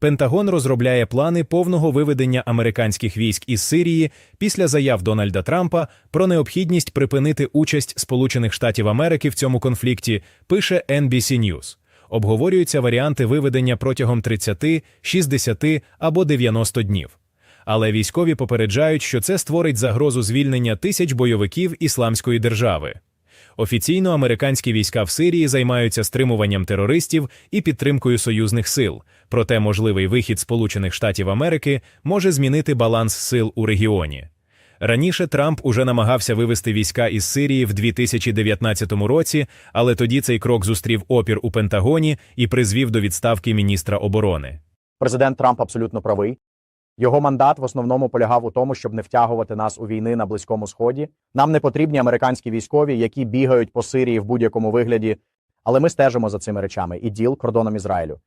Пентагон розробляє плани повного виведення американських військ із Сирії після заяв Дональда Трампа про необхідність припинити участь Сполучених Штатів Америки в цьому конфлікті, пише NBC News. Обговорюються варіанти виведення протягом 30, 60 або 90 днів. Але військові попереджають, що це створить загрозу звільнення тисяч бойовиків Ісламської держави. Офіційно американські війська в Сирії займаються стримуванням терористів і підтримкою союзних сил, проте можливий вихід Сполучених Штатів Америки може змінити баланс сил у регіоні. Раніше Трамп уже намагався вивести війська із Сирії в 2019 році, але тоді цей крок зустрів опір у Пентагоні і призвів до відставки міністра оборони. Президент Трамп абсолютно правий. Його мандат в основному полягав у тому, щоб не втягувати нас у війни на Близькому Сході. Нам не потрібні американські військові, які бігають по Сирії в будь-якому вигляді. Але ми стежимо за цими речами і діл кордоном Ізраїлю.